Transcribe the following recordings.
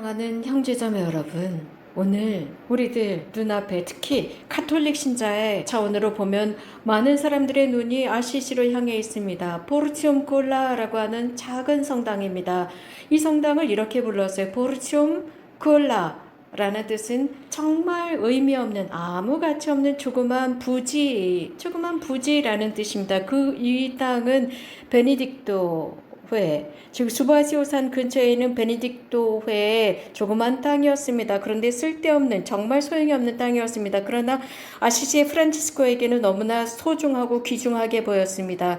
사랑하는 형제자매 여러분, 오늘 우리들 눈앞에 특히 카톨릭 신자의 차원으로 보면 많은 사람들의 눈이 아시시로 향해 있습니다. 포르치움 콜라라고 하는 작은 성당입니다. 이 성당을 이렇게 불렀어요. 포르치움 콜라. 라는 뜻은 정말 의미 없는 아무 가치 없는 조그만 부지, 조그만 부지라는 뜻입니다. 그 이 땅은 베네딕토 회, 즉 수바시오산 근처에 있는 베네딕토 회의 조그만 땅이었습니다. 그런데 쓸데없는 정말 소용이 없는 땅이었습니다. 그러나 아시시의 프란치스코에게는 너무나 소중하고 귀중하게 보였습니다.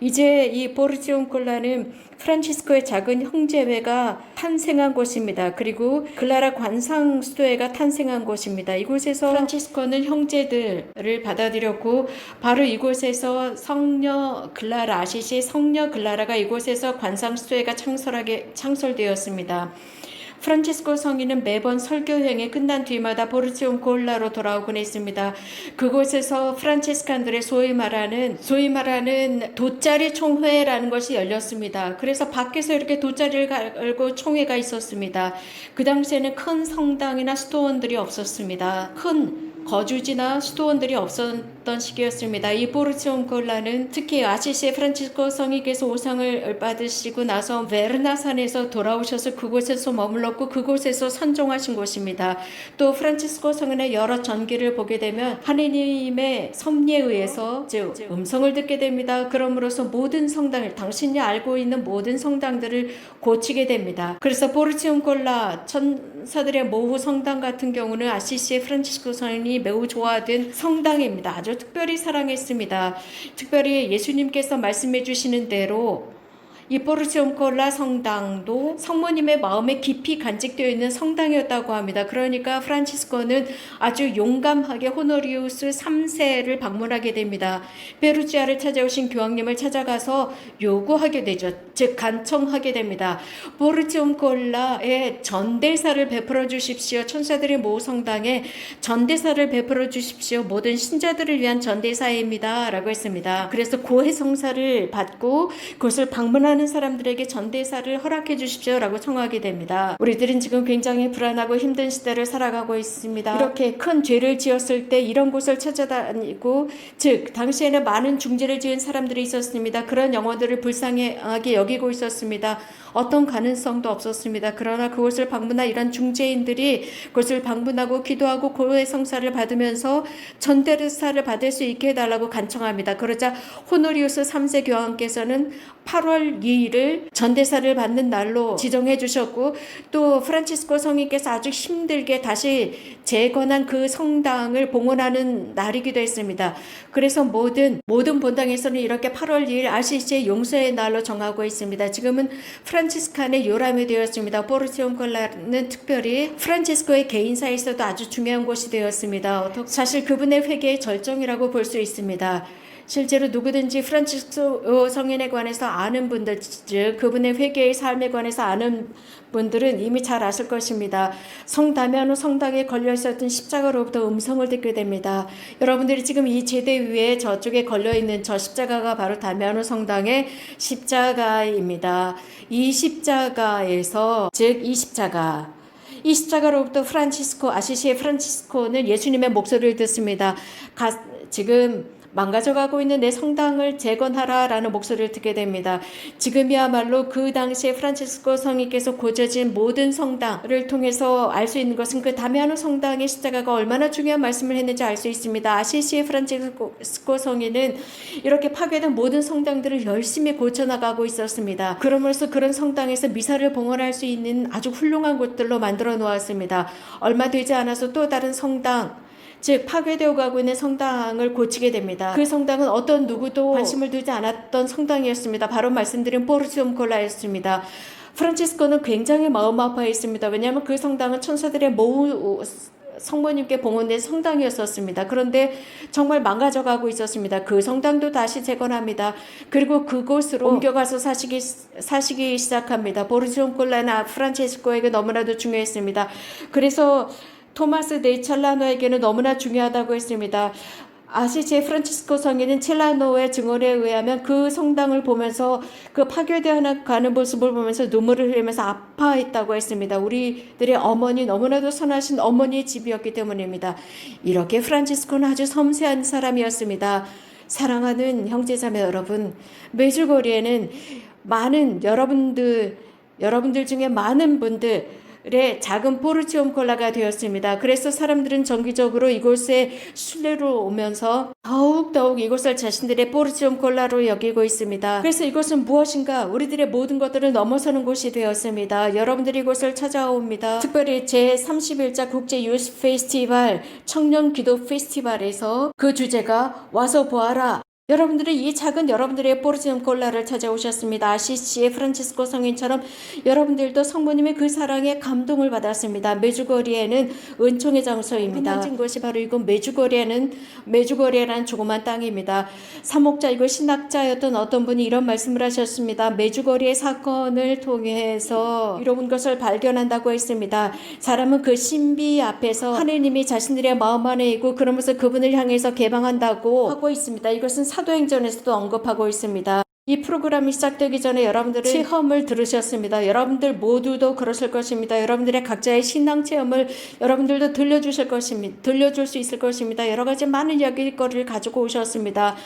이제 이 보르지온 콜라는 프란치스코의 작은 형제회가 탄생한 곳입니다. 그리고 글라라 관상 수도회가 탄생한 곳입니다. 이곳에서 프란치스코는 형제들을 받아들였고 바로 이곳에서 성녀 글라라 아시시의 성녀 글라라가 이곳에서 관상 수도회가 창설하게 창설되었습니다. 프란치스코 성인은 매번 설교 여행이 끝난 뒤마다 보르지온 콜라로 돌아오곤 했습니다. 그곳에서 프란치스칸들의 소위 말하는 소위 말하는 돗자리 총회라는 것이 열렸습니다. 그래서 밖에서 이렇게 돗자리를 갈고 총회가 있었습니다. 그 당시에는 큰 성당이나 수도원들이 없었습니다. 큰 거주지나 수도원들이 없었 던 시기였습니다. 이 보르치온 콜라는 특히 아시시의 프란치스코 성인께서 오상을 받으시고 나서 베르나산에서 돌아오셔서 그곳에서 머물렀고 그곳에서 선종하신 곳입니다. 또 프란치스코 성인의 여러 전기를 보게 되면 하느님의 섭리에 의해서 즉 음성을 듣게 됩니다. 그럼으로써 모든 성당을 당신이 알고 있는 모든 성당들을 고치게 됩니다. 그래서 보르치온 콜라 천사들의 모후 성당 같은 경우는 아시시의 프란치스코 성인이 매우 좋아하던 성당입니다. 아주 특별히 사랑했습니다. 특별히 예수님께서 말씀해 주시는 대로 이 포르치움 콜라 성당도 성모님의 마음에 깊이 간직되어 있는 성당이었다고 합니다. 그러니까 프란치스코는 아주 용감하게 호노리우스 3세를 방문하게 됩니다. 페루지아를 찾아오신 교황님을 찾아가서 요구하게 되죠. 즉 간청하게 됩니다. 포르치움 콜라의 전대사를 베풀어 주십시오. 천사들의 모 성당에 전대사를 베풀어 주십시오. 모든 신자들을 위한 전대사입니다. 라고 했습니다. 그래서 고해 성사를 받고 그것을 방문하는 사람들에게 전대사를 허락해 주십시오라고 청하게 됩니다. 우리들은 지금 굉장히 불안하고 힘든 시대를 살아가고 있습니다. 이렇게 큰 죄를 지었을 때 이런 곳을 찾아다니고 즉 당시에는 많은 중죄를 지은 사람들이 있었습니다. 그런 영혼들을 불쌍하게 여기고 있었습니다. 어떤 가능성도 없었습니다. 그러나 그곳을 방문한 이런 중죄인들이 그곳을 방문하고 기도하고 고해 성사를 받으면서 전대사를 받을 수 있게 해달라고 간청합니다. 그러자 호노리우스 3세 교황께서는 8월 2일을 전대사를 받는 날로 지정해 주셨고 또 프란치스코 성인께서 아주 힘들게 다시 재건한 그 성당을 봉헌하는 날이기도 했습니다. 그래서 모든 모든 본당에서는 이렇게 8월 2일 아시시의 용서의 날로 정하고 있습니다. 지금은 프란 치스칸의 요람이 되었습니다. 포르치온 콜라는 특별히 프란치스코의 개인사에서도 아주 중요한 곳이 되었습니다. 사실 그분의 회개의 절정이라고 볼 수 있습니다. 실제로 누구든지 프란치스코 성인에 관해서 아는 분들, 즉 그분의 회개의 삶에 관해서 아는 분들은 이미 잘 아실 것입니다. 성 다미아노 성당에 걸려 있었던 십자가로부터 음성을 듣게 됩니다. 여러분들이 지금 이 제대 위에 저쪽에 걸려 있는 저 십자가가 바로 다미아노 성당의 십자가입니다. 이 십자가에서 즉 이 십자가 이 십자가로부터 프란치스코 아시시의 프란치스코는 예수님의 목소리를 듣습니다. 가, 지금 망가져가고 있는 내 성당을 재건하라라는 목소리를 듣게 됩니다. 지금이야말로 그 당시에 프란치스코 성인께서 고쳐진 모든 성당을 통해서 알 수 있는 것은 그 다미아노 성당의 십자가가 얼마나 중요한 말씀을 했는지 알 수 있습니다. 아시시의 프란치스코 성인은 이렇게 파괴된 모든 성당들을 열심히 고쳐나가고 있었습니다. 그러면서 그런 성당에서 미사를 봉헌할 수 있는 아주 훌륭한 곳들로 만들어 놓았습니다. 얼마 되지 않아서 또 다른 성당 즉 파괴되어 가고 있는 성당을 고치게 됩니다. 그 성당은 어떤 누구도 관심을 두지 않았던 성당이었습니다. 바로 말씀드린 포르치움 콜라였습니다. 프란치스코는 굉장히 마음 아파했습니다. 왜냐하면 그 성당은 천사들의 모우 성모님께 봉헌된 성당이었었습니다. 그런데 정말 망가져가고 있었습니다. 그 성당도 다시 재건합니다. 그리고 그곳으로 옮겨가서 사시기, 사시기 시작합니다. 보르지온 콜라나 프란체스코에게 너무나도 중요했습니다. 그래서 토마스 네찰라노에게는 너무나 중요하다고 했습니다. 아시제 프란치스코 성인은 첼라노의 증언에 의하면 그 성당을 보면서 그 파괴되어 가는 모습을 보면서 눈물을 흘리면서 아파했다고 했습니다. 우리들의 어머니 너무나도 선하신 어머니의 집이었기 때문입니다. 이렇게 프란치스코는 아주 섬세한 사람이었습니다. 사랑하는 형제자매 여러분, 메주거리에는 많은 여러분들 여러분들 중에 많은 분들 의 작은 포르치움 콜라가 되었습니다. 그래서 사람들은 정기적으로 이곳에 순례로 오면서 더욱더욱 이곳을 자신들의 포르치움 콜라로 여기고 있습니다. 그래서 이곳은 무엇인가 우리들의 모든 것들을 넘어서는 곳이 되었습니다. 여러분들이 이곳을 찾아옵니다. 특별히 제31자 국제 유스 페스티벌 청년 기도 페스티벌에서 그 주제가 와서 보아라 여러분들이 이 작은 여러분들의 포르지움 콜라를 찾아오셨습니다. 아시시의 프란치스코 성인처럼 여러분들도 성모님의 그 사랑에 감동을 받았습니다. 메주거리에는 은총의 장소입니다. 만진 곳이 바로 이곳 메주거리에는 메주거리에라는 조그만 땅입니다. 사목자이고 신학자였던 어떤 분이 이런 말씀을 하셨습니다. 메주거리의 사건을 통해서 이로운 것을 발견한다고 했습니다. 사람은 그 신비 앞에서 하느님이 자신들의 마음 안에 있고 그러면서 그분을 향해서 개방한다고 하고 있습니다. 이것은 사도행전에서도 언급하고 있습니다. 이 프로그램이 시작되기 전에 여러분들은 체험을 들으셨습니다. 여러분들 모두도 그러실 것입니다. 여러분들의 각자의 신앙 체험을 여러분들도 들려주실 것입니다. 들려줄 수 있을 것입니다. 여러 가지 많은 이야기거리를 가지고 오셨습니다.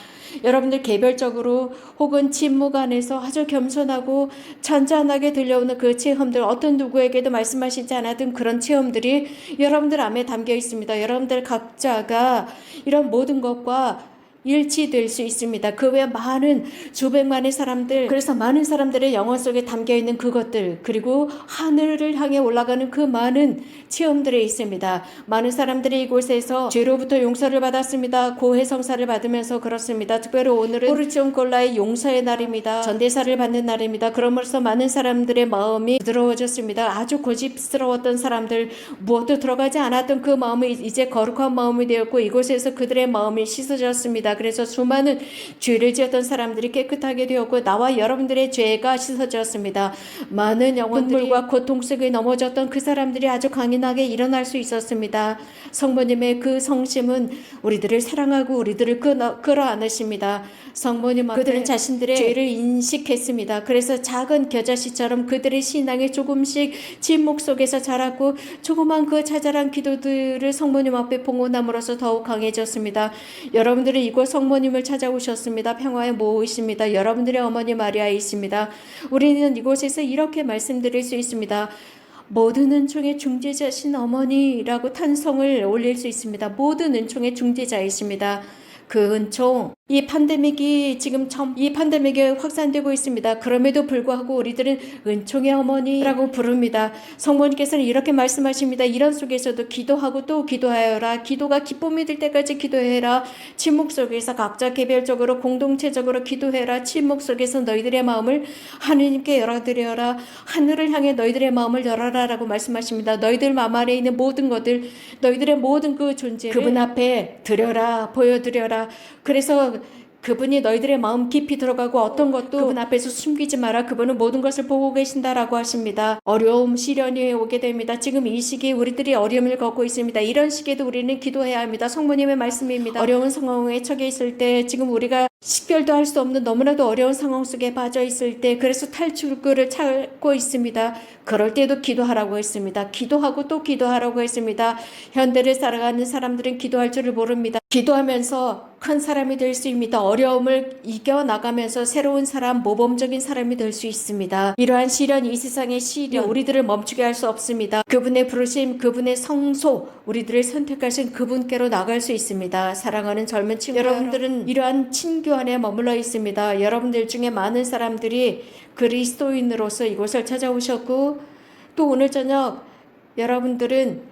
여러분들 개별적으로 혹은 침묵 안에서 아주 겸손하고 잔잔하게 들려오는 그 체험들 어떤 누구에게도 말씀하시지 않았던 그런 체험들이 여러분들 안에 담겨 있습니다. 여러분들 각자가 이런 모든 것과 일치될 수 있습니다. 그 외에 많은 수백만의 사람들, 그래서 많은 사람들의 영혼 속에 담겨 있는 그것들, 그리고 하늘을 향해 올라가는 그 많은 체험들이 있습니다. 많은 사람들이 이곳에서 죄로부터 용서를 받았습니다. 고해 성사를 받으면서 그렇습니다. 특별히 오늘은 포르치온 콜라의 용서의 날입니다. 전대사를 받는 날입니다. 그러면서 많은 사람들의 마음이 부드러워졌습니다. 아주 고집스러웠던 사람들, 무엇도 들어가지 않았던 그 마음이 이제 거룩한 마음이 되었고 이곳에서 그들의 마음이 씻어졌습니다. 그래서 수많은 죄를 지었던 사람들이 깨끗하게 되었고 나와 여러분들의 죄가 씻어졌습니다. 많은 영혼들과 고통 속에 넘어졌던 그 사람들이 아주 강인하게 일어날 수 있었습니다. 성모님의 그 성심은 우리들을 사랑하고 우리들을 끌어, 끌어안으십니다. 성모님 앞에 그들은 자신들의 죄를 인식했습니다. 그래서 작은 겨자씨처럼 그들의 신앙이 조금씩 침묵 속에서 자랐고 조그만 그 자잘한 기도들을 성모님 앞에 봉헌함으로써 더욱 강해졌습니다. 여러분들은 이곳 성모님을 찾아오셨습니다. 평화의 모이십니다. 여러분들의 어머니 마리아이십니다. 우리는 이곳에서 이렇게 말씀드릴 수 있습니다. 모든 은총의 중재자신 어머니라고 탄성을 올릴 수 있습니다. 모든 은총의 중재자이십니다. 그 은총, 이 팬데믹이 지금 처음 이 팬데믹이 확산되고 있습니다. 그럼에도 불구하고 우리들은 은총의 어머니라고 부릅니다. 성모님께서는 이렇게 말씀하십니다. 이런 속에서도 기도하고 또 기도하여라. 기도가 기쁨이 될 때까지 기도해라. 침묵 속에서 각자 개별적으로 공동체적으로 기도해라. 침묵 속에서 너희들의 마음을 하느님께 열어드려라. 하늘을 향해 너희들의 마음을 열어라라고 말씀하십니다. 너희들 마음 안에 있는 모든 것들, 너희들의 모든 그 존재를 그분 앞에 드려라, 보여드려라. 그래서 그분이 너희들의 마음 깊이 들어가고 어떤 것도 그분 앞에서 숨기지 마라. 그분은 모든 것을 보고 계신다라고 하십니다. 어려움, 시련이 오게 됩니다. 지금 이 시기에 우리들이 어려움을 겪고 있습니다. 이런 시기에도 우리는 기도해야 합니다. 성모님의 말씀입니다. 어려운 상황에 처해 있을 때 지금 우리가 식별도 할 수 없는 너무나도 어려운 상황 속에 빠져 있을 때 그래서 탈출구를 찾고 있습니다. 그럴 때도 기도하라고 했습니다. 기도하고 또 기도하라고 했습니다. 현대를 살아가는 사람들은 기도할 줄을 모릅니다. 기도하면서 큰 사람이 될 수 있습니다. 어려움을 이겨나가면서 새로운 사람, 모범적인 사람이 될 수 있습니다. 이러한 시련, 이 세상의 시련, 우리들을 멈추게 할 수 없습니다. 그분의 부르심, 그분의 성소, 우리들을 선택하신 그분께로 나갈 수 있습니다. 사랑하는 젊은 친구 여러분들은 이러한 친교 안에 머물러 있습니다. 여러분들 중에 많은 사람들이 그리스도인으로서 이곳을 찾아오셨고 또 오늘 저녁 여러분들은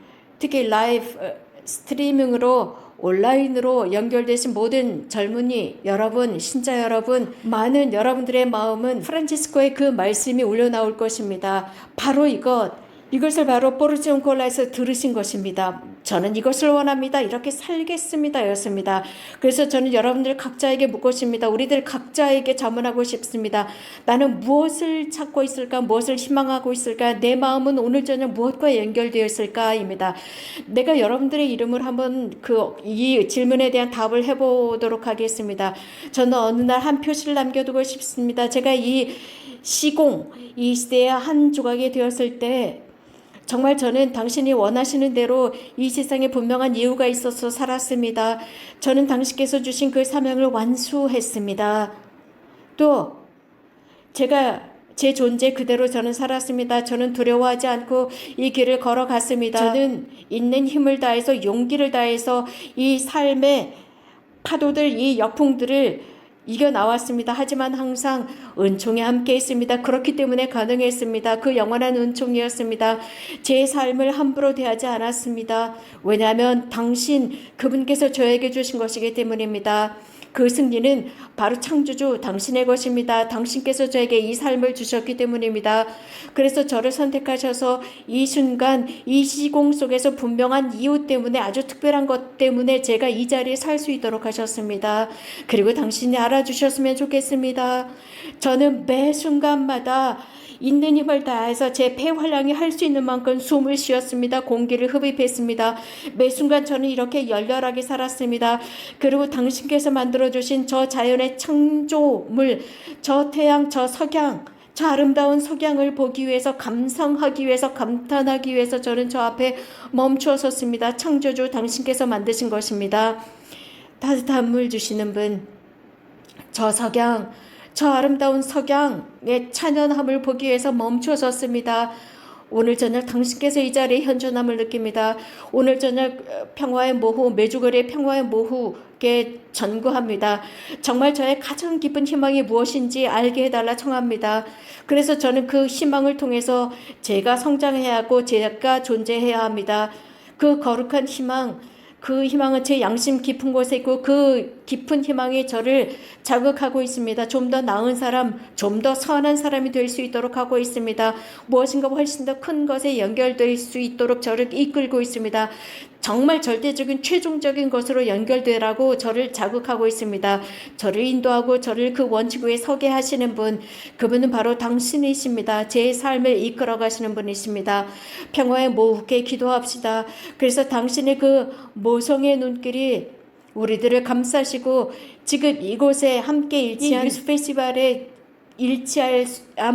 특히 라이브 어, 스트리밍으로 온라인으로 연결되신 모든 젊은이 여러분, 신자 여러분, 많은 여러분들의 마음은 프란치스코의 그 말씀이 울려 나올 것입니다. 바로 이것 이것을 바로 포르지온 콜라에서 들으신 것입니다. 저는 이것을 원합니다. 이렇게 살겠습니다. 였습니다. 그래서 저는 여러분들 각자에게 묻고 싶습니다. 우리들 각자에게 자문하고 싶습니다. 나는 무엇을 찾고 있을까? 무엇을 희망하고 있을까? 내 마음은 오늘 저녁 무엇과 연결되어 있을까?입니다. 내가 여러분들의 이름을 한번 그 이 질문에 대한 답을 해보도록 하겠습니다. 저는 어느 날 한 표시를 남겨두고 싶습니다. 제가 이 시공, 이 시대의 한 조각이 되었을 때 정말 저는 당신이 원하시는 대로 이 세상에 분명한 이유가 있어서 살았습니다. 저는 당신께서 주신 그 사명을 완수했습니다. 또 제가 제 존재 그대로 저는 살았습니다. 저는 두려워하지 않고 이 길을 걸어갔습니다. 저는 있는 힘을 다해서 용기를 다해서 이 삶의 파도들, 이 역풍들을 이겨 나왔습니다. 하지만 항상 은총이 함께 있습니다. 그렇기 때문에 가능했습니다. 그 영원한 은총이었습니다. 제 삶을 함부로 대하지 않았습니다. 왜냐하면 당신 그분께서 저에게 주신 것이기 때문입니다. 그 승리는 바로 창조주 당신의 것입니다. 당신께서 저에게 이 삶을 주셨기 때문입니다. 그래서 저를 선택하셔서 이 순간 이 시공 속에서 분명한 이유 때문에 아주 특별한 것 때문에 제가 이 자리에 살 수 있도록 하셨습니다. 그리고 당신이 알아주셨으면 좋겠습니다. 저는 매 순간마다 있는 힘을 다해서 제 폐활량이 할 수 있는 만큼 숨을 쉬었습니다. 공기를 흡입했습니다. 매 순간 저는 이렇게 열렬하게 살았습니다. 그리고 당신께서 만들어주신 저 자연의 창조물, 저 태양, 저 석양, 저 아름다운 석양을 보기 위해서 감상하기 위해서 감탄하기 위해서 저는 저 앞에 멈추어 섰습니다. 창조주 당신께서 만드신 것입니다. 따뜻한 물 주시는 분, 저 석양, 저 아름다운 석양의 찬연함을 보기 위해서 멈춰 섰습니다. 오늘 저녁 당신께서 이 자리에 현존함을 느낍니다. 오늘 저녁 어, 평화의 모후, 매주거리의 평화의 모후에 전구합니다. 정말 저의 가장 깊은 희망이 무엇인지 알게 해달라 청합니다. 그래서 저는 그 희망을 통해서 제가 성장해야 하고 제가 존재해야 합니다. 그 거룩한 희망, 그 희망은 제 양심 깊은 곳에 있고 그 깊은 희망이 저를 자극하고 있습니다. 좀 더 나은 사람, 좀 더 선한 사람이 될 수 있도록 하고 있습니다. 무엇인가 훨씬 더 큰 것에 연결될 수 있도록 저를 이끌고 있습니다. 정말 절대적인 최종적인 것으로 연결되라고 저를 자극하고 있습니다. 저를 인도하고 저를 그 원칙 위에 서게 하시는 분, 그분은 바로 당신이십니다. 제 삶을 이끌어 가시는 분이십니다. 평화의 모후께 기도합시다. 그래서 당신의 그 모성의 눈길이 우리들을 감싸시고 지금 이곳에 함께 일치한 이 페스티벌에 일치할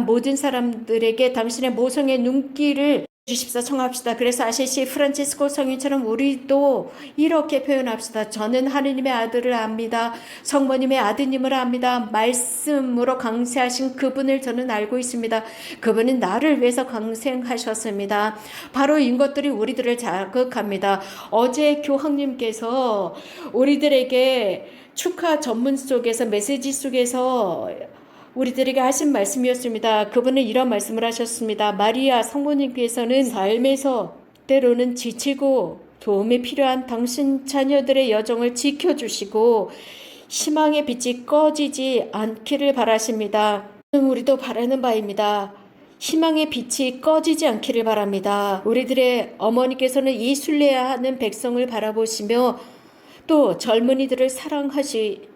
모든 사람들에게 당신의 모성의 눈길을 주십사 청합시다. 그래서 아시시 프란치스코 성인처럼 우리도 이렇게 표현합시다. 저는 하느님의 아들을 압니다. 성모님의 아드님을 압니다. 말씀으로 강세하신 그분을 저는 알고 있습니다. 그분은 나를 위해서 강생하셨습니다. 바로 이 것들이 우리들을 자극합니다. 어제 교황님께서 우리들에게 축하 전문 속에서 메시지 속에서 우리들에게 하신 말씀이었습니다. 그분은 이런 말씀을 하셨습니다. 마리아 성모님께서는 삶에서 때로는 지치고 도움이 필요한 당신 자녀들의 여정을 지켜주시고 희망의 빛이 꺼지지 않기를 바라십니다. 우리도 바라는 바입니다. 희망의 빛이 꺼지지 않기를 바랍니다. 우리들의 어머니께서는 이 순례하는 백성을 바라보시며 또 젊은이들을 사랑하십니다.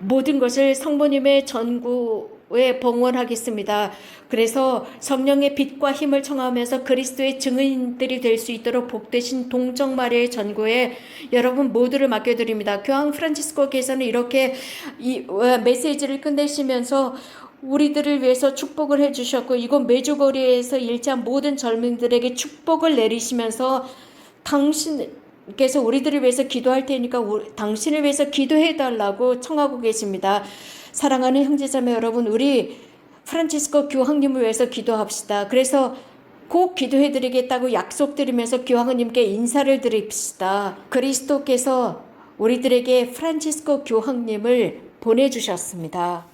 모든 것을 성모님의 전구에 봉헌하겠습니다. 그래서 성령의 빛과 힘을 청하면서 그리스도의 증인들이 될 수 있도록 복되신 동정 마리아의 전구에 여러분 모두를 맡겨드립니다. 교황 프란치스코께서는 이렇게 이 어, 메시지를 끝내시면서 우리들을 위해서 축복을 해주셨고 이곳 메주거리에서 일치한 모든 젊은들에게 축복을 내리시면서 당신 께서 우리들을 위해서 기도할 테니까 우리, 당신을 위해서 기도해 달라고 청하고 계십니다. 사랑하는 형제자매 여러분, 우리 프란치스코 교황님을 위해서 기도합시다. 그래서 꼭 기도해 드리겠다고 약속드리면서 교황님께 인사를 드립시다. 그리스도께서 우리들에게 프란치스코 교황님을 보내주셨습니다.